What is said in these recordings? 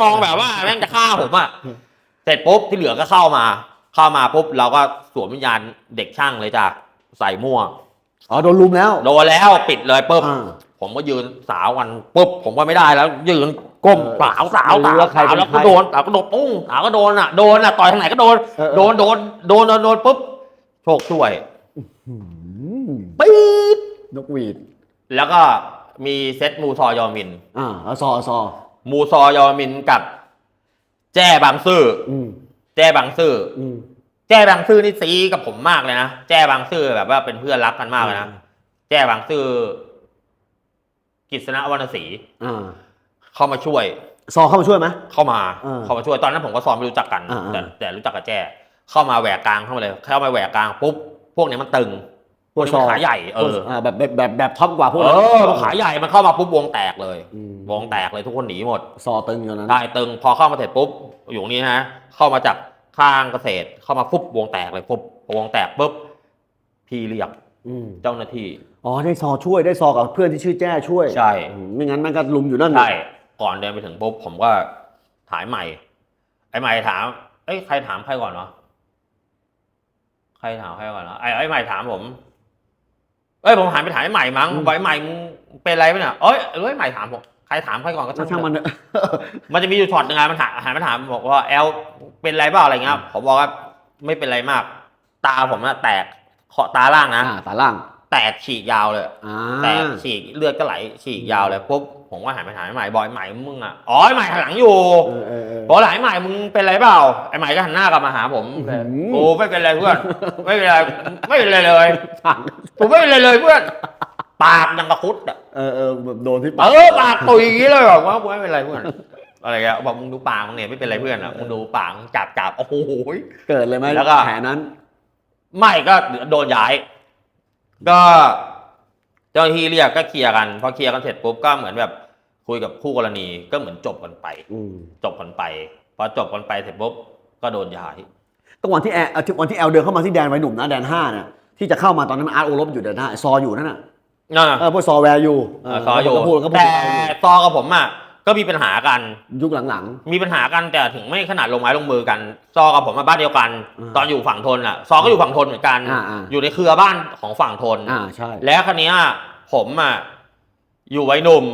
มองแบบว่าแม่งจะฆ่าผมอะเสร็จปุ๊บที่เหลือก็เข้ามา เข้ามาปุ๊บเราก็สวมวิญญาณเด็กช่างเลยจ้ะใส่ม่วงอ๋อโดนลุมแล้ว โดนแล้วปิดเลยปุ๊บอ่า ผมก็ยืนสาวกันปุ๊บผมก็ไม่ได้แล้ว ยืนก้มเออสาวสาวไม่รู้สาวว่าใครสาวเป็นแล้วใครก็โดนสาวก็โดนปุ้งสาวก็โดนอะโดนอะต่อยทางไหนก็โดน เออเออ โดนโดนโดนโดนโดนปุ๊บโชคช่วยอืมปี๊ดนกหวีดแล้วก็มีเซตมูซอยอมิน อ่าเอาซอเอาซอ มูซอยอมินกับ แจ้บางซื่ออืมแจ้บางซื่ออืมแจ้บางซื่อนี่ซีกับผมมากเลยนะแจ้บางซื่อแบบว่าเป็นเพื่อนรักกันมากเลยนะแจ้บางซื่อกิษณะวรรณศรีอ่าเข้ามาช่วย ซอเข้ามาช่วยไหม เข้ามาเออเข้ามาช่วยตอนนั้นผมก็ซ้อมไม่รู้จักกันอ่าแต่แต่รู้จักกับแจ้เข้ามาแหวกกลางเข้ามาเลยเข้ามาแหวกกลางปุ๊บพวกเนี้ยมันตึง พวกนี้มันขาใหญ่เอออ่าแบบแบบแบบแบบท็อปกว่าพวกเอนั้นอมันขาใหญ่มันเข้ามาปุ๊บวงแตกเลยอืมวงแตกเลยทุกคนหนีหมด ซอตึงอยู่นั้นได้ตึงพอเข้ามาเสร็จปุ๊บอยู่นี้นะเข้ามาจากข้างเกษตรเข้ามาปุ๊บวงแตกเลยปุ๊บพอวงแตกปุ๊บพี่เรียกอืมเจ้าหน้าที่อ๋อได้ซอช่วยได้ซอกับเพื่อนที่ชื่อแจ้ช่วยใช่อืมไม่งั้นมันก็ลุมอยู่นั่นใช่ก่อนเดินไปถึงปุ๊บผมก็ถ่ายใหม่ ไอ้ใหม่ถามเอ้ยใครถามใครก่อนเนาะใครถามใครก่อนเนาะไอ้ไอ้ใหม่ถามผม เอ้ยผมหันไปถามไอ้ใหม่มั้งบอกไอ้ใหม่มึงเป็นอะไรไหมเนี่ยเอ้ยเอ้ยใหม่ถามผมใครถามใครก่อนก็แล้วช่าช่างงมัมันนเถอะ มันจะมีอยู่ช็อตหนึ่งอะมันถามหันมาถามบอกว่าแอลเป็นไรเปล่าอะไรเงี้ยผมบอกว่าไม่เป็นไรมาก ตาผมอะแตกขอตาล่างนะอ่าตาล่างแตกฉีกยาวเลย อ่า แตกฉีกเลือดก็ไหลฉีกยาวเลยปุ๊บ ผมก็หันไปถามไอ้ใหม่บอยใหม่มึงอะอ๋อไอ้ใหม่หันหลังอยู่เออเออเออ บอกหลายใหม่มึงเป็นไรเปล่าไอ้ใหม่ก็หันหน้ากลับมาหาผมอื้อหือ โอ้ไม่เป็นไรเพื่อนไม่เป็นไรไม่เป็นไรเลยผ่านผมไม่เป็นไรเลยเพื่อนปากยังกระคุดอะ เออเออแบบโดนที่เออปากตุยอย่างนี้เลยบอกว่าไม่เป็นไรเพื่อน อะไรเงี้ยบอกมึงดูปากมึงเนี่ยไม่เป็นไรเพื่อนอะมึงดูปากมึงจับจับโอ้โห เกิดเลยไหมแล้วก็ แผลนั้น ไม่ก็โดนย้าย ก็ เจ้าหน้าที่เรียกก็เคลียร์กันพอเคลียร์กันเสร็จปุ๊บก็เหมือนแบบคุยกับคู่กรณีก็เหมือนจบกันไป อืมจบกันไป พอจบกันไปเสร็จปุ๊บก็โดนย้ายก็วันที่แอลเอ่อที่วันที่แอลเดินเข้ามาที่แดนไว้หนุ่มนะแดนห้าเนี่ยที่จะเข้ามาตอนนั้นมันอาร์ตโอรบอยู่แดนห้าซออยู่นั่นน่ะอ่าเออพวกซอแวร์อยู่เซออยู่ก็พูดก็พูดแต่ซอกับผมอะ ก็มีปัญหากัน ยุคหลัง มีปัญหากันแต่ถึงไม่ขนาดลงไม้ลงมือกันซอกับผมมาบ้านเดียวกันอืมตอนอยู่ฝั่งทนอะซอก็อยู่ฝั่งทนเหมือนกัน อ่าอ่า อยู่ในเครือบ้านของฝั่งทน ๆ อ่าใช่ แล้วคันนี้ยผมอะอยู่ไว้หนุ่ม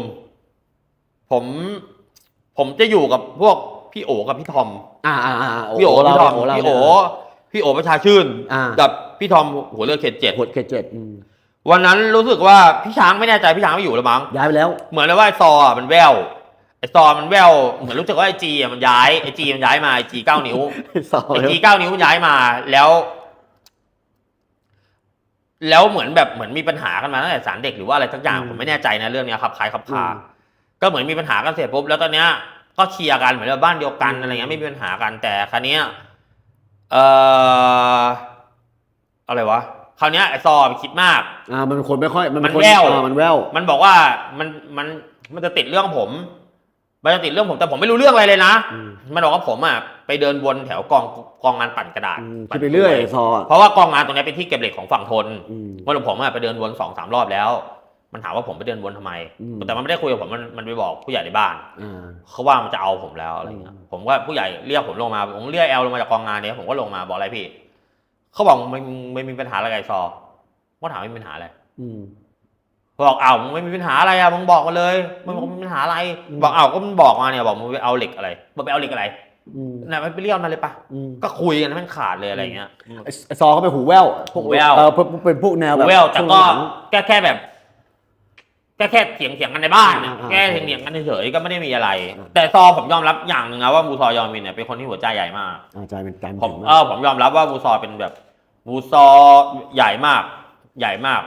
ผม ผมจะอยู่กับพวกพี่โอกับพี่ทอม อ่าอ่าอ่าพี่โอกับพี่ทอมโเราพี่โอเนี่ยพี่โอประชาชื่นอ่ากับพี่ทอมหัวเรือเขตเจ็ดหดเคเจ็ดอืมวันนั้นรู้สึกว่าพี่ช้างไม่แน่ใจพี่ช้างไม่อยู่แล้วมั้งย้ายไปแล้ว เหมือนเลยว่าไอ้ซออะมันแวว ไอ้ซอมันแววเหมือนรู้สึกว่าไอ้จีอะมันย้ายไอ้จีมันย้ายมาไอ้จีเก้านิ้วซอไอ้แล้วจีเก้านิ้วมันย้ายมาแล้ว แล้วเหมือนแบบเหมือนมีปัญหากันมาตั้งแต่สารเด็กหรือว่าอะไรสักอย่างผมไม่แน่ใจนะเรื่องเนี้ยครับคล้ายครับคาก็เหมือนมีปัญหากันเสร็จปุ๊บแล้วตอนเนี้ย ก็เคลียร์กันเหมือนว่าบ้านเดียวกันอะไรเงี้ยไม่มีปัญหากันแต่ครั้เนี้ยเอ่ออะไรวะคราวเนี้ยไอ้ซอไปคิดมาก อ่า มันเป็นคนไม่ค่อย มันเป็มันคนแว่วอ่ามันแววมันบอกว่ามันมันมันจะติดเรื่องผม มันจะติดเรื่องผมแต่ผมไม่รู้เรื่องอะไรเลยนะ อืมมันบอกว่าผมอะไปเดินวนแถวกองกองงานปั่นกระดาษอืมปั่คินดไปเรื่อยซอเพราะว่ากองงานตรงนี้เป็นที่เก็บเหล็กของฝั่งทนอืมว่าผมอะไปเดินวนสองสามรอบแล้ว มันถามว่าผมไปเดินวนทำไม อืม แต่มันไม่ได้คุยกับผมมันมันไปบอกผู้ใหญ่ในบ้าน อ่า เขาว่ามันจะเอาผมแล้วอะไรเงี้ย อืม ผมว่าผู้ใหญ่เรียกผมลงมา ผมเรียกแอลลงมาจากกองงานเนี้ยผมก็ลงมาบอกอะไรพี่ เขาบอกไม่ไม่มีปัญหาอะไรกับไอ้ซอว่าถามไม่มีปัญหาอะไร อืม บอกอ้าวมึงไม่มีปัญหาอะไรอะมึงบอกมาเลยมึงบอกมีปัญหาอะไรอืมบอกอ้าวก็มึงบอกมาเนี่ยบอกมึงไปเอาเหล็กอะไรมึงไปเอาเหล็กอะไรอืมไหนมันไปเรียกมาเลยปะอืมก็คุยกันให้มันขาดเลยอะไรเงี้ยไอ้ไอ้ซอเขาเป็นหูแว่วพวกหูแว่วเออเป็นเป็นพวกแนวแบบเวลแต่ก็ช่วงหลังแค่แค่แบบแค่แค่เถียงเถียงกันในบ้านน่ะอ่าอ่าแค่เถียงเถียงกันเฉยๆก็ไม่ได้มีอะไรอ่าแต่ซอผมยอมรับอย่างหนึ่งนะว่ามูซอยอมินเนี่ยเป็นคนที่หัวใจใหญ่มากอ่าใจเป็นใจนผมถึงเออผมยอมรับว่ามูซอเป็นแบบมูซอใหญ่มาก ใหญ่มาก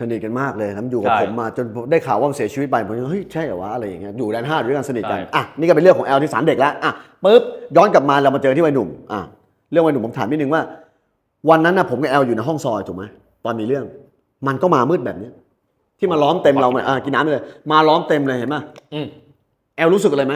สนิทกันมากเลยแล้วอยู่กับใช่ผมมาจนผมได้ข่าวว่ามันเสียชีวิตไปผมก็เฮ้ยใช่เหรอวะอะไรอย่างเงี้ยอยู่แดนห้าด้วยกันสนิทกันใช่ อะนี่ก็เป็นเรื่องของแอลที่สารเด็กแล้วอะปุ๊บย้อนกลับมาเรามาเจอที่วัยหนุ่มอะเรื่องวัยหนุ่มผมถามนิดนึงว่า วันนั้นนะผมกับแอลอยู่ในห้องซอยถูกไหมตอนมีเรื่อง มันก็มามืดแบบเนี้ยที่มาล้อมเต็มเราเนี่ยอะกินน้ำเลย มาล้อมเต็มเลยเห็นไหมอืมแอลรู้สึกอะไรไหม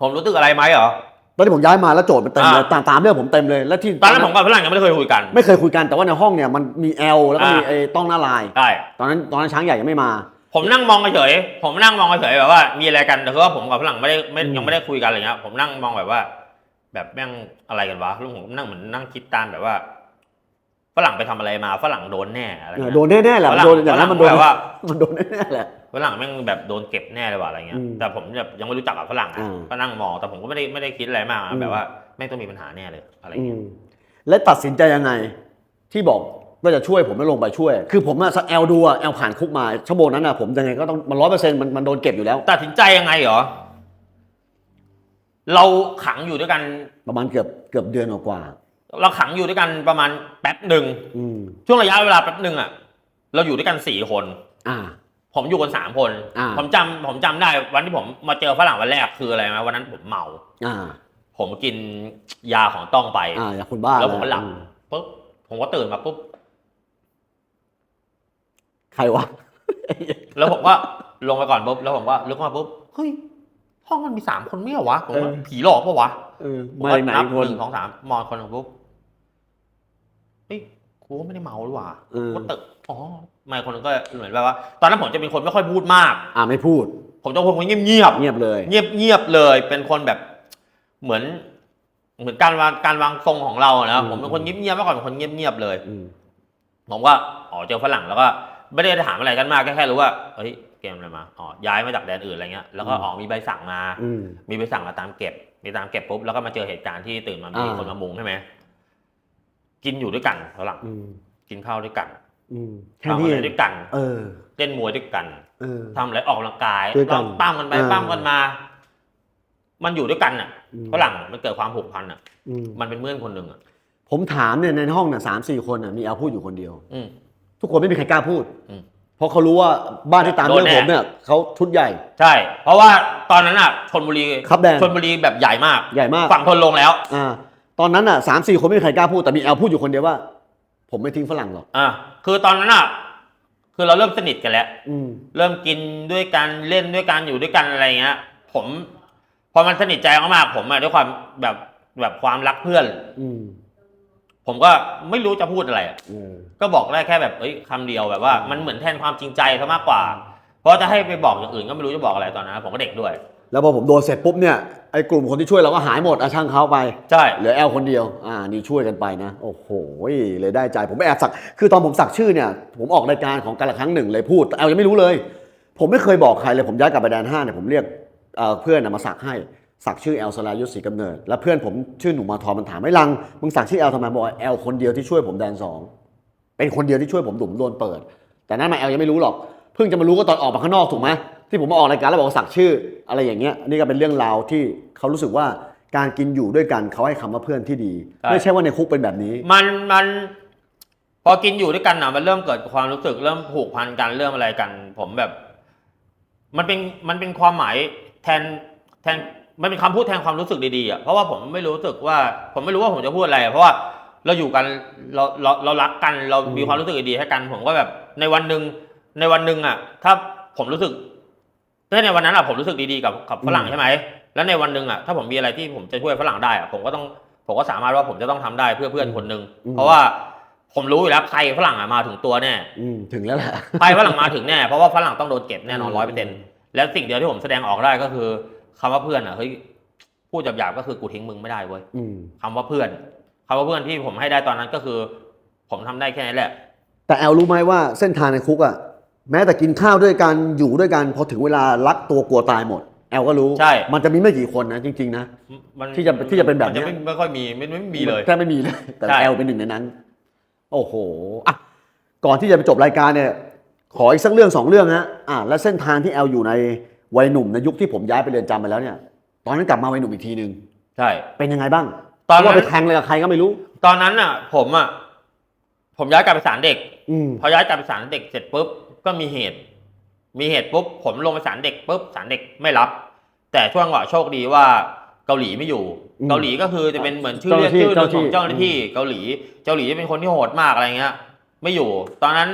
ผมรู้สึกอะไรไหมเหรอ ตอนที่ผมย้ายมาแล้วโจทย์มันเต็มเลยอ่า ตามตามเรื่องผมเต็มเลยแล้วที่ตอนนั้นผมกับฝรั่งยังไม่ได้เคยคุยกัน ไม่เคยคุยกันแต่ว่าในห้องเนี่ยมันมีแอลแล้วก็มีอ่า ไอ้ต้องหน้าลายใช่ตอนนั้นตอนนั้นช้างใหญ่ยังไม่มา ผมนั่งมองเฉยๆผมนั่งมองเฉยๆแบบว่ามีอะไรกันแต่คือว่าผมกับฝรั่งไม่ได้ไม่อืม ยังไม่ได้คุยกันอะไรเงี้ยผมนั่งมองแบบว่า แบบแม่งอะไรกันวะแล้วผมนั่งเหมือนนั่งคิดตามแบบว่า ฝรั่งไปทำอะไรมาฝรั่งโดนแน่อะไรเออเงี้ยโดนแน่ๆแหละฝมันรั่งโดนอย่างนั้นมันโดนแบบว่ามันโดนแน่ๆแหละฝรั่งแม่งแบบโดนเก็บแน่เลยว่ะอะไรเงี้ยอืมแต่ผมแบบยังไม่รู้จักกับฝรั่งอะอ่าก็นั่งมองแต่ผมก็ไม่ได้ไม่ได้คิดอะไรมากอืนะมแบบว่าแม่งต้องมีปัญหาแน่เลยอะไรอืเงี้ยมและตัดสินใจยังไงที่บอกว่าจะช่วยผมไม่ลงไปช่วย คือผมอะแอลดูอะแอลผ่านคุกมาชั่วโมงนั้นอะผมยังไงก็ต้องมันร้อยเปอร์เซ็นต์มันมันโดนเก็บอยู่แล้ว ตัดสินใจยังไงเหรอเราขังอยู่ด้วยกันประมาณเกือบเกือบเดือนกว่า เราขังอยู่ด้วยกันประมาณแป๊บหนึ่งๆอืมช่วงระยะเวลาแป๊บหนึ่งอะ เราอยู่ด้วยกันสี่คน อ่า ผมอยู่กันสามคน อ่า ผมจำผมจำได้วันที่ผมมาเจอฝรั่งวันแรกคืออะไรไหมวันนั้นผมเมา อ่า ผมกินยาของต้องไป อ่าอย่างคุณบ้าแล้วผมก็หลับ อืมปุ๊บผมก็ตื่นมาปุ๊บ ใครวะ แล้วผมก็ลงไปก่อนปุ๊บแล้วผมก็ลึกมาปุ๊บเฮ้ยห้องมันมีสามคนไม่เหรอวะผมว่าเออ ผีหลอกปะวะเออผมมาก็จากไหนนับคนหนึ่งสองสามมองคนหนึ่งปุ๊บ เฮ้ยกูก็ไม่ได้เมาหรือว่าเออ ก็ตึกอ๋อไม่คนหนึงก็เหมือนแบบว่า ตอนนั้นผมจะเป็นคนไม่ค่อยพูดมาก อ่าไม่พูด ผมจะเป็นคนเงียบเงียบเงียบเลย เงียบเงียบๆเลย เป็นคนแบบเหมือน เหมือนการวางการวางทรงของเราอะนะอืม ผมเป็นคนเงียบเงียบๆเมื่อก่อนเป็นคนเงียบเงียบๆเลย อืม ผมก็อ๋อเจอฝรั่งแล้วก็ไม่ได้ถามอะไรกันมากแค่แค่รู้ว่าเฮ้ยเกมอะไรมาอ๋อย้ายมาจากแดนอื่นอะไรเงี้ยแล้วก็อ๋อมีใบสั่งมา อืม มีใบสั่งมาตามเก็บ มีตามเก็บปุ๊บแล้วก็มาเจอเหตุการณ์ที่ตื่นมามีอ่า คนมามุงใช่ไหม กินอยู่ด้วยกันฝรั่งอืมกินข้าวด้วยกันอืมแค่ทำนี้อะไรเองด้วยกันเออ เล่นมวยด้วยกันเออ ทำอะไรออกกำลังกายด้วยกันเราปั้มกันไปอ่า ปั้มกันมา มันอยู่ด้วยกันอะอืมฝรั่งมันเกิดความผูกพันอะ อืมมันเป็นเพื่อนคนหนึ่งอะ ผมถามเนี่ยในห้องเนี่ยสามสี่คนน่ะมีแอลพูดอยู่คนเดียว อืม ทุกคนไม่มีใครกล้าพูดอืมเพราะเขารู้ว่าบ้านที่ตามโดเรื่นองแน่ ผมเนี่ยเขาชุดใหญ่ ใช่ เพราะว่าตอนนั้นอะชนบุรีครับแดง ชนบุรีแบบใหญ่มาก ใหญ่มากฝั่งทนลงแล้ว อ่า ตอนนั้นอะสามสี่คนไม่มีใครกล้าพูดแต่มีแอลพูดอยู่คนเดียวว่า ผมไม่ทิ้งฝรั่งหรอก อะคือตอนนั้นอะคือเราเริ่มสนิทกันแล้ว อืม เริ่มกินด้วยกันเล่นด้วยกันอยู่ด้วยกันอะไรเงี้ย ผม พอมันสนิทใจมากๆผมอะด้วยความแบบแบบความรักเพื่อน อืมผมก็ไม่รู้จะพูดอะไรอะเออก็บอกได้แค่แบบเอ้ยคำเดียวแบบว่า มันเหมือนแทนความจริงใจซะมากกว่า เพราะจะให้ไปบอกอย่างอื่นก็ไม่รู้จะบอกอะไรตอนนั้น ผมก็เด็กด้วย แล้วพอผมโดนเสร็จปุ๊บเนี่ยไอ้กลุ่มคนที่ช่วยเราก็หายหมดอาช่างเขาไปใช่ เหลือแอลคนเดียว อ่า นี่ช่วยกันไปนะ โอ้โหเลยได้ใจผมไปแอบสัก คือตอนผมสักชื่อเนี่ย ผมออกรายการของการละครั้งหนึ่งเลยพูดแต่แอลยังไม่รู้เลย ผมไม่เคยบอกใครเลยผมย้ายกลับไปแดนห้าเนี่ยผมเรียกเอ่อเพื่อนนะมาสักให้สักชื่อแอลสลายุทธศรีกำเนิด แล้วเพื่อนผมชื่อหนุ่มมาทอมันถามไม่ลังมึงสักชื่อแอลทำไมบอกว่าแอลคนเดียวที่ช่วยผมแดนสองเป็นคนเดียวที่ช่วยผมดุมโดนเปิด แต่นั้นมาแอลยังไม่รู้หรอก เพิ่งจะมารู้ก็ตอนออกมาข้างนอกถูกไหมที่ผมมาออกรายการแล้วบอกว่าสักชื่อ อะไรอย่างเงี้ยนี่ก็เป็นเรื่องราวที่เขารู้สึกว่าการกินอยู่ด้วยกันเขาให้คำว่าเพื่อนที่ดี ใช่ ไม่ใช่ว่าในคุกเป็นแบบนี้ มันมันพอกินอยู่ด้วยกันนะมันเริ่มเกิดความรู้สึกเริ่มผูกพันกันเริ่มอะไรกัน ผมแบบ มันเป็นมันเป็นความหมายแทนแทนมันเป็นคำพูดแทนความรู้สึกดีๆอะเพราะว่าผมไม่รู้สึกว่า ผมไม่รู้ว่าผมจะพูดอะไร เพราะว่าเราอยู่กันเราเราเรารักกันเรามีอืมความรู้สึกดีๆให้กัน ผมก็แบบในวันหนึ่ง ในวันหนึ่งอะ ถ้าผมรู้สึกถ้าในวันนั้นอะผมรู้สึกดีๆกับกับฝรั่งใช่ไหมแล้วในวันหนึ่งอะถ้าผมมีอะไรที่ผมจะช่วยฝรั่งได้อะผมก็ต้องผมก็สามารถว่าผมจะต้องทำได้เพื่อเพื่อนคนหนึ่งอืมเพราะว่าผมรู้อยู่แล้วใครฝรั่งอะมาถึงตัวแน่อืมถึงแล้วแหละใครฝรั่งมาถึงแน่เพราะว่าฝรั่งต้องโดนเก็บแน่นอนอืมร้อยเปอร์เซ็นต์แล้วสิ่งเดียวที่ผมแสดงออกได้ก็คือคำว่าเพื่อนอะเฮ้ยพูดหยาบๆก็คือกูทิ้งมึงไม่ได้เว้ยอืมคำว่าเพื่อนคำว่าเพื่อนที่ผมให้ได้ตอนนั้นก็คือ ผมทำได้แค่นี้แหละ แต่แอลรู้ไหมว่าเส้นทางในคุกอะ แม้แต่กินข้าวด้วยกันอยู่ด้วยกันพอถึงเวลารักตัวกลัวตายหมด แอลก็รู้ใช่ มันจะมีไม่กี่คนนะจริง ๆ นะ มันที่จะที่จะเป็นแบบมัเนี้ย ไม่ไม่ค่อยมีไม่ไม่ไม่มีเลย แทบไม่มีเลยแต่ใช่ แอลเป็นหนึ่งในนั้น โอ้โหอะก่อนที่จะไปจบรายการเนี่ย ขออีกสักเรื่องสองเรื่องฮะอะแล้วเส้นทางที่แอลอยู่ในวัยหนุ่มในยุคที่ผมย้ายไปเรือนจำไปแล้วเนี่ย ตอนนั้นกลับมาวัยหนุ่มอีกทีหนึ่งใช่ เป็นยังไงบ้างตอนนั้นเพราะว่าไปแทงเลยกับใครก็ไม่รู้ ตอนนั้นอะ ผมอะผมย้ายกลับไปศาลเด็ก อืมพอย้ายกลับไปศาลเด็กเสร็จปุ๊บ ก็มีเหตุ มีเหตุปุ๊บผมลงไปศาลเด็กปุ๊บศาลเด็กไม่รับ แต่ช่วงว่าโชคดีว่าเกาหลีไม่อยู่อืมเกาหลีก็คือจะเป็นเหมือนชื่อเรียกเจ้าหน้าที่ชื่อหนึ่งของเจ้าเจ้าหหน้าน้าที่ที่เกาหลีเกาหลีเป็นคนที่โหดมากอะไรเงี้ย ไม่อยู่ ตอนนั้น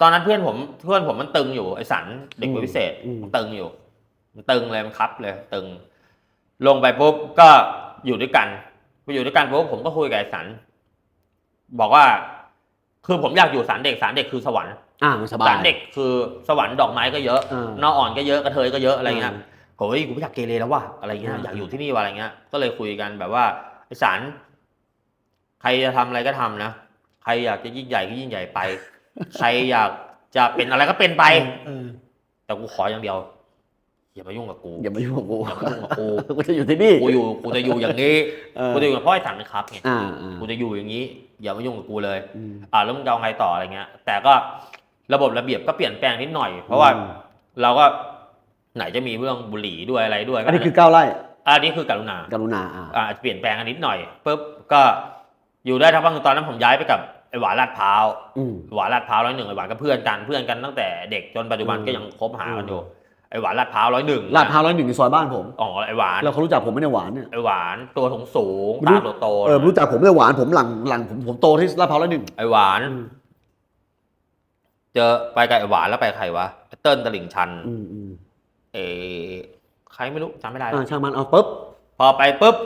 ตอนนั้นเพื่อนผมเพื่อนผมมันตึงอยู่ไอสันเด็กพิเศษอืมมันตึงอยู่ มันตึงเลยมันคับเลยตึง ลงไปปุ๊บก็อยู่ด้วยกันไปอยู่ด้วยกันปุ๊บผมก็คุยกับไอสันบอกว่า คือผมอยากอยู่สารเด็กสารเด็กคือสวรรค์ อ่ามันสบาย สารเด็กคือสวรรค์ดอกไม้ก็เยอะอ่านออ่อนก็เยอะกระเทยก็เยอะอะไรเงี้ยอ่าผมว่ากูไม่อยากเกเรแล้วว่ะอะไรเงี้ยอ่าอยากอยู่ที่นี่ว่ะอะไรเงี้ย ก็เลยคุยกันแบบว่าไอสารใครจะทำอะไรก็ทำนะใครอยากจะยิ่งใหญ่ก็ยิ่งใหญ่ไป ใครอยากจะเป็นอะไรก็เป็นไป เออแต่กูขออย่างเดียว อย่ามายุ่งกับกูอย่ามายุ่งกับกูอย่ามายุ่งกับกูกูจะอยู่ที่นี่กูอยู่กูจะอยู่อย่างนี้เออกูจะอยู่กับพ่อไอ้สันนะครับเนี่ยอ่าอ่ากูจะอยู่อย่างนี้ อย่ามายุ่งกับกูเลย อืม อ่าแล้วมึงจะเอาไงต่ออะไรเงี้ย แต่ก็ ระบบระเบียบก็เปลี่ยนแปลงนิดหน่อย เพราะว่าอืมเราก็ไหนจะมีเรื่องบุหรี่ด้วยอะไรด้วยอันนี้คือก้าวไล่อันนี้คือกรุณากรุณาอ่าอ่าอาจจะเปลี่ยนแปลงกันนิดหน่อยปุ๊บก็อยู่ได้ทั้งวันตอนนั้นผมย้ายไปกับไอ้หวานลาดพร้าวอืมหวานลาดพร้าวร้อยหนึ่งไอ้หวานก็เพื่อนกันเพื่อนกันตั้งแต่เด็กจนปัจจุบันอืมก็ยังคบหากันอยู่อืมไอ้หวานลาดพร้าวร้อยหนึ่งลาดพร้าวร้อยหนึ่งในซอยบ้านผมอ๋อไอ้หวานแล้วเขารู้จักผมไม่ได้หวานเนี่ยไอ้หวานตัวสูงสูงไม่รู้ตาโตๆเออรู้จักผมไม่ได้หวานผมหลังหลังผมผมโตที่ลาดพร้าวร้อยหนึ่งไอ้หวาน เจอไปกับไอ้หวานแล้วไปใครวะไอ้เติ้ลตลิ่งชันอืมอืมเออใครไม่รู้จำไม่ได้ อ่าช่างมันเอาปุ๊บพอไปปุ๊บ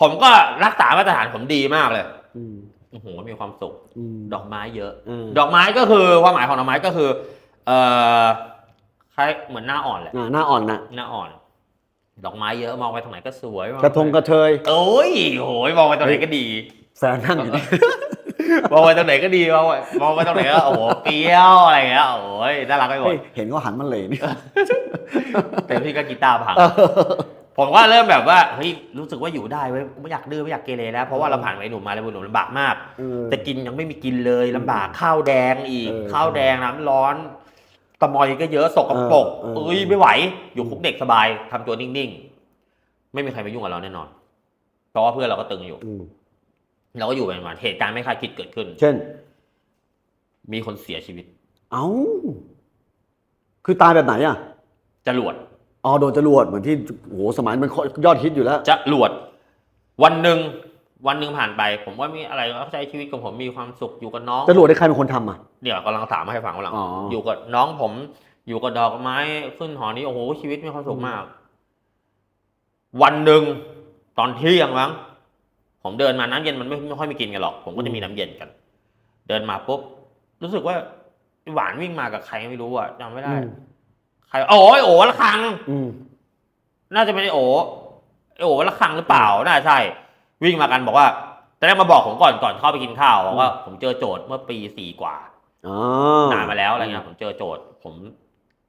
ผมก็รักษามาตรฐานผมดีมากเลยอืมโอ้โหมีความสุข อืมดอกไม้เยอะอืมดอกไม้ก็คือความหมายของดอกไม้ก็คือ เอ่อคล้ายเหมือนหน้าอ่อนแหละอ่าหน้าอ่อนนะหน้าอ่อน ดอกไม้เยอะมองไปทางไหนก็สวยมองกระทงกระเทย โอ้ยโหยมองไปตรงไหนก็ดี แฟนนั่งอยู่นี่ มองไปตรงไหนก็ดีมองไปมองไปตรงไหนก็โอ้โหเปรี้ยวอะไรอย่างเงี้ยโอ้ยน่ารักไปหมดเฮ้ยเห็นก็หันมาเลยนี่ แต่พี่ก็กีตาร์พังผมก็เริ่มแบบว่าเฮ้ยรู้สึกว่าอยู่ได้เว้ยไม่อยากดื้อไม่อยากเกเรแล้วเพราะว่าเราผ่านวัยหนุ่มมาแล้ววัยหนุ่มลำบากมากเออ จะกินยังไม่มีกินเลยลำบากข้าวแดงอีกเออข้าวแดงน้ำร้อนตะมอยก็เยอะสกปรกเออเออ เอ้ยไม่ไหว อยู่คุกเด็กสบายทำตัวนิ่งๆ ไม่มีใครมายุ่งกับเราแน่นอน เพราะว่าเพื่อนเราก็ตึงอยู่ อืม เราก็อยู่เป็นวันเหตุการณ์ไม่คาดคิดเกิดขึ้น เช่น มีคนเสียชีวิต เอ้า คือตายแบบไหนอะจรวดอ๋อโดนจรวดเหมือนที่โอ้โหสมัยมันยอดฮิตอยู่แล้วจรวด วันหนึ่งวันหนึ่งผ่านไป ผมว่ามีอะไรก็ใช้ชีวิตของผมมีความสุขอยู่กับน้องจรวดได้ใครเป็นคนทำอะเดี๋ยวกำลังถามให้ฟังว่าหลังอ๋อออยู่กับน้องผมอยู่กับดอกไม้ขึ้นหอนี้โอ้โหชีวิตมีความสุขมาก วันหนึ่งตอนเที่ยงมั้ง ผมเดินมาน้ำเย็นมันไม่ไม่ค่อยมีกินกันหรอก ผมก็จะมีน้ำเย็นกัน เดินมาปุ๊บรู้สึกว่าหวานวิ่งมากับใครไม่รู้อะจำไม่ได้อืมใครโอ้ยโอ้ละครังอืมน่าจะไม่ได้โอ้ไอ้โอ้ละครังหรือเปล่าน่าใช่ วิ่งมากันบอกว่าแต่แรกมาบอกผมก่อนก่อนเข้าไปกินข้าวบอกว่าผมเจอโจทย์เมื่อปีสี่กว่าอ๋อนานมาแล้วอะไรเงี้ยผมเจอโจทย์ ผม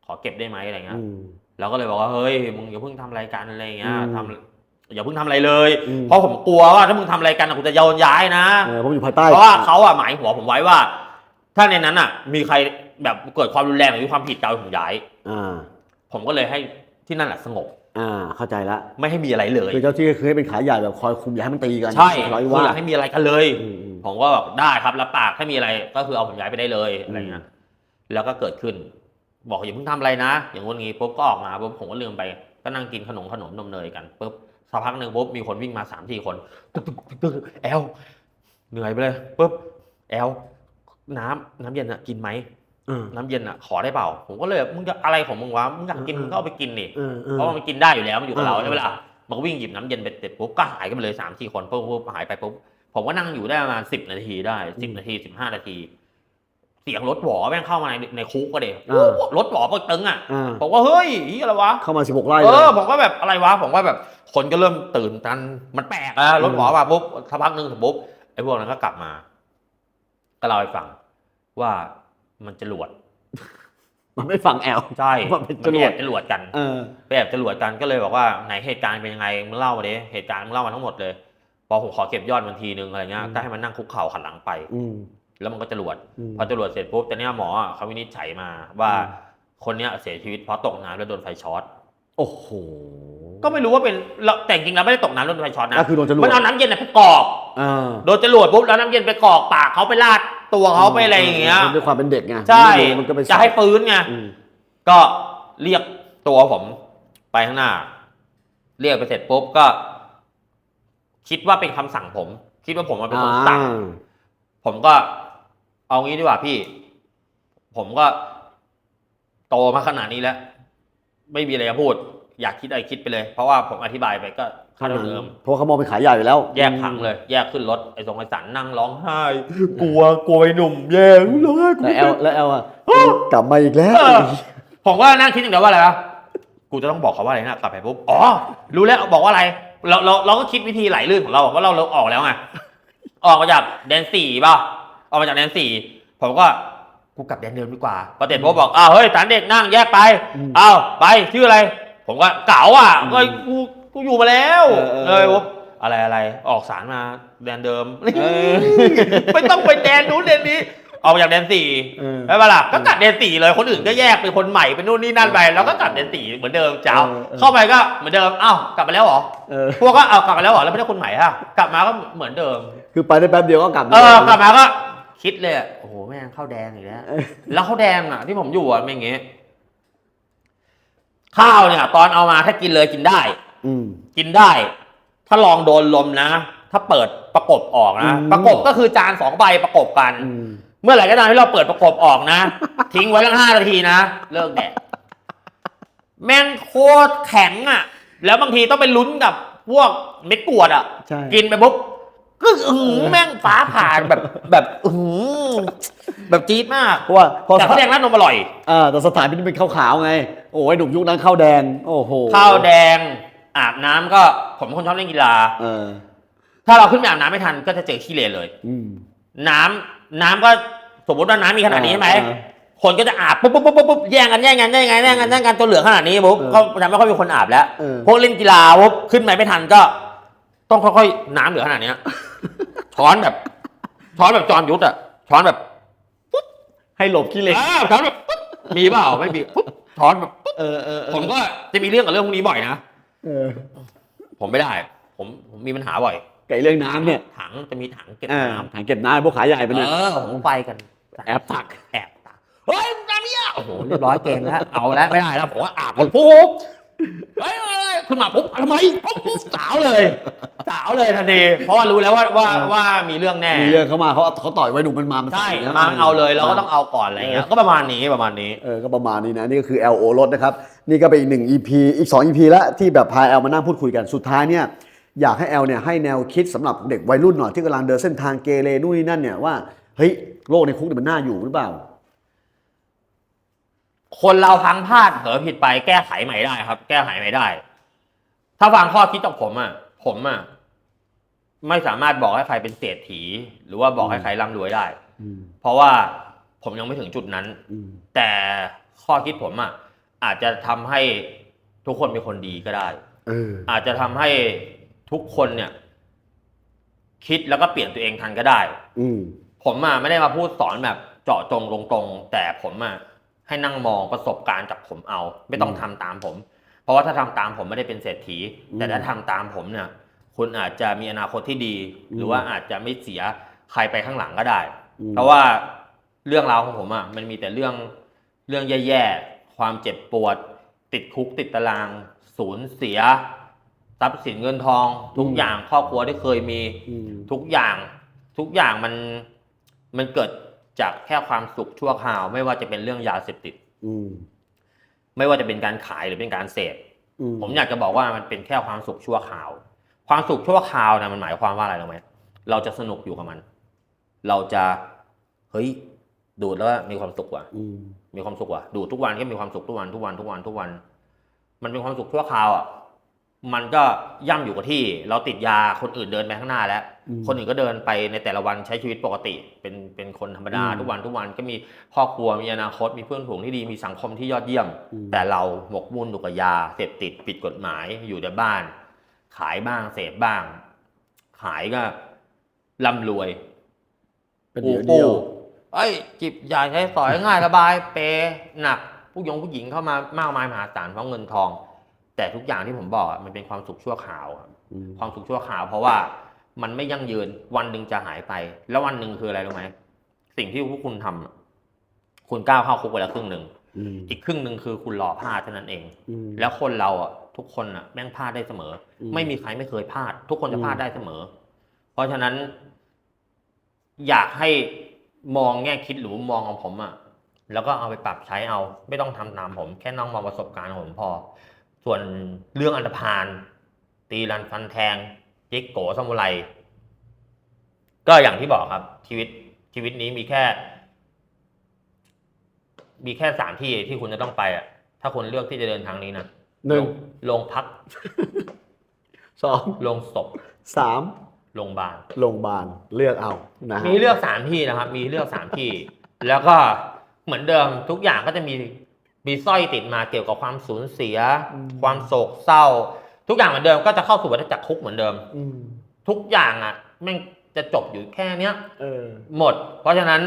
ขอเก็บได้ไหมอะไรเงี้ยอืมเราก็เลยบอกว่าเฮ้ยมึงอย่าเพิ่งทำรายการอะไรเงี้ยอืมทำ อย่าเพิ่งทำอะไรเลย อืม เพราะผมกลัวว่าถ้ามึงทำรายการอะกูจะโยนย้ายนะ เออผมอยู่ภายใต้ เพราะว่าเขาอะหมายหัวผมไว้ว่า ถ้าในนั้นอะมีใครแบบเกิดความรุนแรงหรือมีความผิดจะเอาผมย้าย อ่า ผมก็เลยให้ที่นั่นแหละสงบ อ่า เข้าใจละ ไม่ให้มีอะไรเลย คือเจ้าที่เคยเป็นขายใหญ่แบบคอยคุมอย่าให้มันตีกันใช่ร้อยคือว่า อยากให้มีอะไรกันเลย อืมอืม ผมก็บอกได้ครับรับปากถ้ามีอะไรก็คือเอาผมย้ายไปได้เลยอะไรเงี้ยแล้วก็เกิดขึ้น บอกอย่าเพิ่งทำอะไรนะ อย่างงู้นงี้ปุ๊บก็ออกมาปุ๊บผมก็ลืมไป ก็นั่งกินขนมขนมนมเนยกันปุ๊บ สักพักหนึ่งปุ๊บมีคนวิ่งมาสามสี่คนตึ๊กตึ๊กตึ๊กตึ๊กแอลเหนื่อยไปเลยปุ๊บแอลน้ำน้ำเย็นอะกินไหมอ่าน้ำเย็นอะขอได้เปล่า ผมก็เลยมึงจะอะไรของมึงวะมึงอยากกินอืมมึงก็เอาไปกินนี่เออเออเพราะว่ามันกินได้อยู่แล้วมันอยู่กับเราอ่าใช่ไหมล่ะมันก็วิ่งหยิบน้ำเย็นไปเสร็จปุ๊บก็หายกันไปเลยสามสี่คนปุ๊บปุ๊บหายไปปุ๊บผมก็นั่งอยู่ได้ประมาณสิบนาทีได้สิบนาทีสิบห้านาที เสียงรถหวอแม่งเข้ามาในในคุกก็เด็อ่ารถหวอปกตึงอะอ่าผมว่าเฮ้ยเหียอะไรวะเข้ามาสิบหกไร่เอเลยอผมก็แบบอะไรวะผมก็แบบคนก็เริ่มตื่นกันมันแปลกอะรถหวอมาปุ๊บสักพักหนึ่งปุ๊บไอ้พวกนั้นก็กลับมา ก็เล่าให้ฟังว่ามันจรวด มันไม่ฟังแอลใช่มันเป็นมันจรวดแอบจรวดกันเออไปแอบจรวดกันก็เลยบอกว่าไหนเหตุการณ์เป็นยังไงมึงเล่ามาดิเหตุการณ์มึงเล่ามาทั้งหมดเลยพอผมขอเก็บยอดมันทีนึงอะไรเงี้ยอืมก็ให้มันนั่งคุกเข่าขันหลังไปอืม แล้วมันก็จรวดอืม พอจรวดเสร็จปุ๊บแต่เนี้ยหมออะเขาวินิจฉัยมาว่าอืมคนเนี้ยเสียชีวิตเพราะตกน้ำแล้วโดนไฟช็อตโอ้โหก็ไม่รู้ว่าเป็นแล้วแต่จริงๆแล้วไม่ได้ตกน้ำแล้วโดนไฟช็อตนะก็คือโดนจรวดมันเอาน้ำเย็นน่ะไปกรอกอ่าโดนจรวดปุ๊บแล้วน้ำเย็นไปกรอกปากเขาไปลาดตัวเขาไปอะไรอย่างเงี้ย ด้วยความเป็นเด็กไงใช่ไม่รู้มันก็ไปจะให้ฟื้นไง อืมก็เรียกตัวผมไปข้างหน้า เรียกไปเสร็จปุ๊บก็ คิดว่าเป็นคำสั่งผม คิดว่าผมมาเป็นคนสั่ง อ่า ผมก็ เอางี้ดีกว่าพี่ ผมก็ โตมาขนาดนี้แล้ว ไม่มีอะไรจะพูด อยากคิดอะไรคิดไปเลย เพราะว่าผมอธิบายไปก็ค่าเท่าเดิม เพราะเขามองเป็นขายใหญ่อยู่แล้วแยกขังเลย แยกขึ้นรถไอ้ทรงไอ้สันนั่งร้องไห้ กลัวกลัวไอ้หนุ่มแย่ร้องไห้กูแล้วแอลแล้วแอลอะกลับมาอีกแล้วเออผมก็นั่งคิดอย่างเดียวว่าอะไรวะกูจะต้องบอกเขาว่าอะไรนะกลับไปปุ๊บอ๋อรู้แล้วบอกว่าอะไร เราเราเราก็คิดวิธีไหลลื่นของเราว่าเราเราออกแล้วไงออกมาจากแดนสี่ป่ะ ออกมาจากแดนสี่ผมก็กูกลับแดนเดิมดีกว่าพอเสร็จปุ๊บบอกอ้าวเฮ้ยสารเด็กนั่งแยกไปอืมอ้าวไปชื่ออะไร ผมก็เก๋าอะอืมก็กูกูอยู่มาแล้วเออเออเลยปุ๊บอะไรอะไรออกสารมาแดนเดิมเออไม่ต้องไปแดนนู้นแดนนี้ออกมาจากแดนสี่เออใช่ปะล่ะก็กลับแดนสี่เลยคนอื่นก็แยกเป็นคนใหม่เป็นนู่นนี่นั่นไปแล้วก็กลับแดนสี่เหมือนเดิมเจ้าเออเออเข้าไปก็เหมือนเดิมอ้าวกลับมาแล้วเหรอเออพวกก็เอากลับมาแล้วเหรอแล้วไม่ได้คนใหม่ฮะกลับมาก็เหมือนเดิม คือไปได้แป๊บเดียวก็กลับเออกลับมาก็ คิดเลยอะโอ้โหแม่งข้าวแดงอีกแล้ว แล้วข้าวแดงอะ ที่ผมอยู่อะเป็นอย่างงี้ข้าวเนี่ย ตอนเอามาถ้ากินเลยกินได้ อืม กินได้ ถ้าลองโดนลมนะ ถ้าเปิดประกบออกนะ อืม ประกบก็คือจานสองใบประกบกัน อืม เมื่อไหร่ก็ตามที่เราเปิดประกบออกนะ ทิ้งไว้ตั้งห้านาทีนะ เลิกแดกแม่งโคตรแข็งอะ แล้วบางทีต้องไปลุ้นกับพวกเม็ดกรวดอะ ใช่ กินไปปุ๊บ ก็อื้อหือแม่งฟ้าผ่าแบบแบบอื้อหือแบบจี๊ดมากเพราะว่าพอแต่ข้าวแดงร้านนมอร่อยอ่าแต่สถานที่นี่เป็นข้าวขาวไง โอ้ยหนุ่มยุคนั้นข้าวแดง โอ้โหข้าวแดงอาบน้ำก็ผมเป็นคนชอบเล่นกีฬา เออ ถ้าเราขึ้นไปอาบน้ำไม่ทันก็จะเจอขี้เลนเลย อืม น้ำน้ำก็สมมติว่าน้ำมีขนาดนี้ใช่ไหมอ่าคนก็จะอาบปุ๊บปุ๊บปุ๊บปุ๊บแย่งกันแย่งกันแย่งกันแย่งกันแย่งกันจนเหลือขนาดนี้ปุ๊บเออก็จะไม่ค่อยมีคนอาบแล้วเออ พวกเล่นกีฬาปุ๊บขึ้นไปไม่ทันก็ ต้องค่อยๆน้ำเหลือขนาดเนี้ย ช้อนแบบ ช้อนแบบจอมยุทธอะช้อนแบบให้หลบขี้เหล็กอ่าช้อนแบบปุ๊บมีเปล่าไม่มีปุ๊บช้อนแบบปุ๊บเออเออเออผมก็จะมีเรื่องกับเรื่องพวกนี้บ่อยนะเออผมไม่ได้ ผมผมมีปัญหาบ่อยไก่เรื่องน้ำเนี่ยถังจะมีถังเก็บอ่าน้ำถังเก็บน้ำพวกขายใหญ่ไปเนี่ย เออผมไปกันแอบตัก แอบตาเฮ้ยมึงทำเนี่ยโอ้โหเรียบร้อยเกมแล้วเอาแล้วไม่ได้แล้วผมว่าอาบก่อนปุ๊บ เฮ้ยอะไรขึ้นมาปุ๊บทำไมปุ๊บปุ๊บสาวเลย สาวเลยทันทีเพราะว่ารู้แล้วว่าว่าว่ามีเรื่องแน่มีเรื่องเขามาเขาเขาต่อยไว้หนุ่มมันมามันใช่ใส่นะมาเอาเลยเราก็ต้องเอาก่อนอะไรเงี้ยก็ประมาณนี้ประมาณนี้เออก็ประมาณนี้นะนี่ก็คือ LO รถนะครับนี่ก็เป็นอีกหนึ่ง EP อีก 2 EP แล้วที่แบบพา L มานั่งพูดคุยกันสุดท้ายเนี่ยอยากให้ L เนี่ยให้แนวคิดสำหรับเด็กวัยรุ่นหน่อยที่กำลังเดินเส้นทางเกเรนู่นนี่นั่นเนี่ยว่าเฮ้ยโลกในคุกเนี่ยมันน่าอยู่หรือเปล่า คนเราพังพลาดเผลอผิดไปแก้ไขใหม่ได้ครับ แก้ไขใหม่ได้ ถ้าฟังข้อคิดจากผมอะ ผมอะไม่สามารถบอกให้ใครเป็นเศรษฐี หรือว่าบอกให้ใครร่ำรวยได้ อืม เพราะว่าผมยังไม่ถึงจุดนั้น อืม แต่ข้อคิดผมอะอาจจะทำให้ทุกคนเป็นคนดีก็ได้ เออ อาจจะทำให้ทุกคนเนี่ย คิดแล้วก็เปลี่ยนตัวเองทันก็ได้ อืม ผมอะไม่ได้มาพูดสอนแบบเจาะจงตรงๆแต่ผมอะ ให้นั่งมองประสบการณ์จากผมเอา ไม่ต้องอืมทำตามผม เพราะว่าถ้าทำตามผมไม่ได้เป็นเศรษฐีอืมแต่ถ้าทำตามผมเนี่ยคุณอาจจะมีอนาคตที่ดี หรือว่าอาจจะไม่เสียใครไปข้างหลังก็ได้อืมเพราะว่าเรื่องราวของผมอะมันมีแต่เรื่องเรื่องแย่ๆความเจ็บปวด ติดคุกติดตารางสูญเสียทรัพย์สินเงินทอง ทุกอย่างครอบครัวที่เคยมีอืมทุกอย่าง ทุกอย่างมันมันเกิด จากแค่ความสุขชั่วคราว ไม่ว่าจะเป็นเรื่องยาเสพติดอืมไม่ว่าจะเป็นการขายหรือเป็นการเสพอืผมอยากจะบอกว่ามันเป็นแค่ความสุขชั่วคราว ความสุขชั่วคราวนะมันหมายความว่าอะไรรู้ไหมเราจะสนุกอยู่กับมัน เราจะเฮ้ยดูดแล้วมีความสุขว่ะอืมมีความสุขว่ะดูดทุกวันก็มีความสุขทุกวันทุกวันทุกวันทุกวัน มันเป็นความสุขชั่วคราวอะ มันก็ย่ำอยู่กับที่ เราติดยาคนอื่นเดินไปข้างหน้าแล้วอืมคนอื่นก็เดินไปในแต่ละวันใช้ชีวิตปกติ เป็นเป็นคนธรรมดาอืมทุกวันทุกวันก็มีครอบครัวมีอนาคตมีเพื่อนฝูงที่ดีมีสังคมที่ยอดเยี่ยมอืมแต่เราหมกมุ่นอยู่กับยาเสพติดผิดกฎหมายอยู่ในบ้าน ขายบ้างเสพบ้าง ขายก็ร่ำรวยเป็นปูเดียวเดียวเอ้ยจิบใหญ่ใช้สอยง่ายสบาย เปย์หนักผู้ยงผู้หญิงเข้ามามากมายมหาศาลเพราะเงินทอง แต่ทุกอย่างที่ผมบอกอะมันเป็นความสุขชั่วคราวครับอืมความสุขชั่วคราว เพราะว่ามันไม่ยั่งยืนวันหนึ่งจะหายไป แล้ววันหนึ่งคืออะไรรู้ไหมสิ่งที่พวกคุณทำอะคุณก้าวเข้าคุกไปแล้วครึ่งหนึ่งอืมอีกครึ่งหนึ่งคือคุณรอพลาดเท่านั้นเองอืมแล้วคนเราอะทุกคนอะแม่งพลาดได้เสมออมไม่มีใครไม่เคยพลาด ทุกคนจะอืมพลาดได้เสมอ เพราะฉะนั้น อยากให้มองแง่คิดหรือมุมมองของผมอะแล้วก็เอาไปปรับใช้เอา ไม่ต้องทำตามผม แค่น้องมองประสบการณ์ของผมพอ ส่วนเรื่องอันธพาลตีรันฟันแทงจิกโกซามูไรก็อย่างที่บอกครับ ชีวิตชีวิตนี้มีแค่ มีแค่สามที่ที่คุณจะต้องไปอะ ถ้าคุณเลือกที่จะเดินทางนี้นะหนึ่งโรงพักสองโรงศพสามโรงพยาบาลโรงพยาบาลเลือกเอานะฮะมีเลือกสามที่นะครับ มีเลือกสามที่ แล้วก็เหมือนเดิมทุกอย่างก็จะมี มีสร้อยติดมาเกี่ยวกับความสูญเสีย ความโศกเศร้า ทุกอย่างเหมือนเดิมก็จะเข้าสู่วัฏจักรคุกเหมือนเดิมอืมทุกอย่างอะแม่งจะจบอยู่แค่เนี้ยเออหมด เพราะฉะนั้น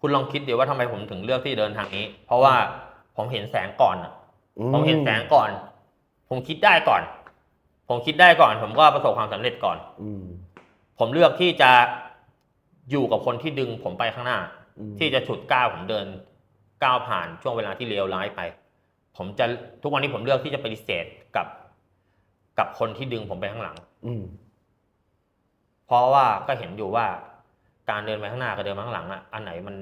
คุณลองคิดเดี๋ยวว่าทำไมผมถึงเลือกที่จะเดินทางนี้ เพราะว่าผมเห็นแสงก่อนอะผมเห็นแสงก่อน ผมคิดได้ก่อน ผมคิดได้ก่อน ผมก็ประสบความสำเร็จก่อนอืมผมเลือกที่จะอยู่กับคนที่ดึงผมไปข้างหน้าอืมที่จะฉุดก้าวผมเดิน ก้าวผ่านช่วงเวลาที่เลวร้ายไป ผมจะทุกวันนี้ผมเลือกที่จะปฏิเสธกับ กับคนที่ดึงผมไปข้างหลัง อืมเพราะว่าก็เห็นอยู่ว่า การเดินไปข้างหน้ากับเดินมาข้างหลังอะอันไหนมัน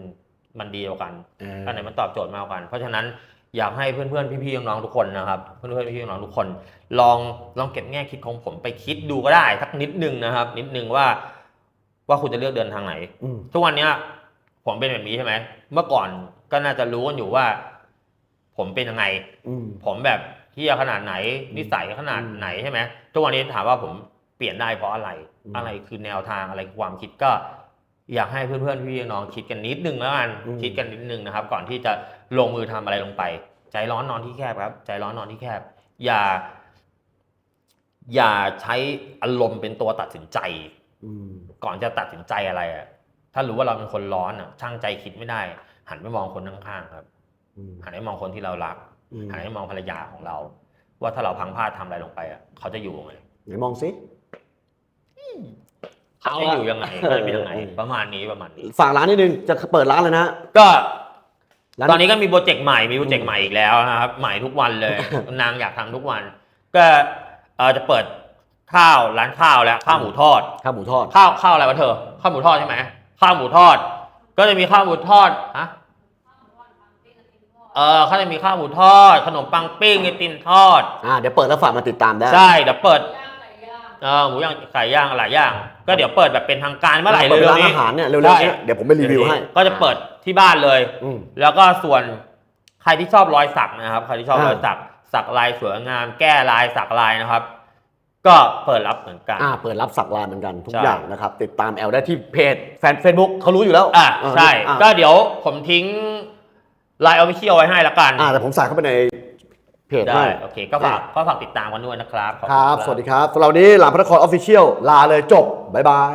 มันดีกว่ากันเอออันไหนมันตอบโจทย์มากกว่ากัน เพราะฉะนั้นอยากให้เพื่อนๆพี่ๆน้องๆทุกคนนะครับ เพื่อนๆพี่ๆน้องๆทุกคน ลองลองเก็บแง่คิดของผมไปคิดดูก็ได้สักนิดนึงนะครับ นิดนึงว่า ว่าคุณจะเลือกเดินทางไหนอืมทุกวันเนี้ยผมเป็นแบบนี้ใช่ไหมเมื่อก่อน ก็น่าจะรู้กันอยู่ว่า ผมเป็นยังไง อืม ผมแบบเที่ยขนาดไหน นิสัยขนาดไหนใช่ไหมทุกวันนี้ถามว่าผมเปลี่ยนได้เพราะอะไร อืมอะไรคือแนวทางอะไรคือความคิดก็ อยากให้เพื่อนๆพี่น้องคิดกันนิดนึงแล้วกันอืม คิดกันนิดนึงนะครับ ก่อนที่จะลงมือทำอะไรลงไป ใจร้อนนอนที่แคบครับ ใจร้อนนอนที่แคบ อย่า อย่าใช้อารมณ์เป็นตัวตัดสินใจ อืม ก่อนจะตัดสินใจอะไรอะถ้ารู้ว่าเราเป็นคนร้อนอะช่างใจคิดไม่ได้ หันไปมองคนข้างๆครับอืมหันไปมองคนที่เรารักอืมหันไปมองภรรยาของเรา ว่าถ้าเราพังพลาดทำอะไรลงไปอะเขาจะอยู่ยังไงไหนมองสิเขาจะอยู่ยังไงเขาจะเป็นยังไงเออประมาณนี้ประมาณนี้ฝากร้านนิดนึงจะเปิดร้านเลยนะก็ร้านตอนนี้ก็มีโปรเจกต์ใหม่มีโปรเจกต์ใหม่อีกแล้วนะครับใหม่ทุกวันเลย นางอยากทำทุกวัน ก็เออจะเปิดข้าวร้านข้าวแล้วข้าวหมูทอดข้าวหมูทอดข้าวข้าวอะไรวะเธอข้าวหมูทอดใช่ไหมข้าวหมูทอด ก็จะมีข้าวหมูทอดฮะเออเขาจะมีข้าวหมูทอด ขนมปังปิ้งไอติมทอด อ่าเดี๋ยวเปิดแล้วฝากมาติดตามได้ใช่เดี๋ยวเปิดเออหมูย่างไก่ย่างหลายอย่าง ก็เดี๋ยวเปิดแบบเป็นทางการเมื่อไหร่เปิดเร็วร้านๆนี้อาหารเนี่ยเร็วๆได้เนี้เดี๋ยวผมไปรีวิวให้ ก็จะเปิดที่บ้านเลยอืมแล้วก็ส่วนใครที่ชอบรอยสักนะครับใครที่ชอบอ่ารอยสักสักลายสวยงามแก้ลายสักลายนะครับ ก็เปิดรับเหมือนกัน อ่าเปิดรับสักลายเหมือนกันทุกใช่ อย่างนะครับ ติดตามแอลได้ที่เพจแฟนเฟซบุ๊กเขารู้อยู่แล้วอะใช่ อ่าก็เดี๋ยวผมทิ้งไลน์ออฟฟิเชียลไว้ให้ละกันอ่าแต่ผมใส่เข้าไปในเพจได้ ให้ โอเค ก็ฝากก็ฝากติดตามกันด้วยนะครับขอณ ครับ สวัสดีครับสำหรับวันนี้หลานพระนครออฟฟิเชียลลาเลยจบ บ๊ายบาย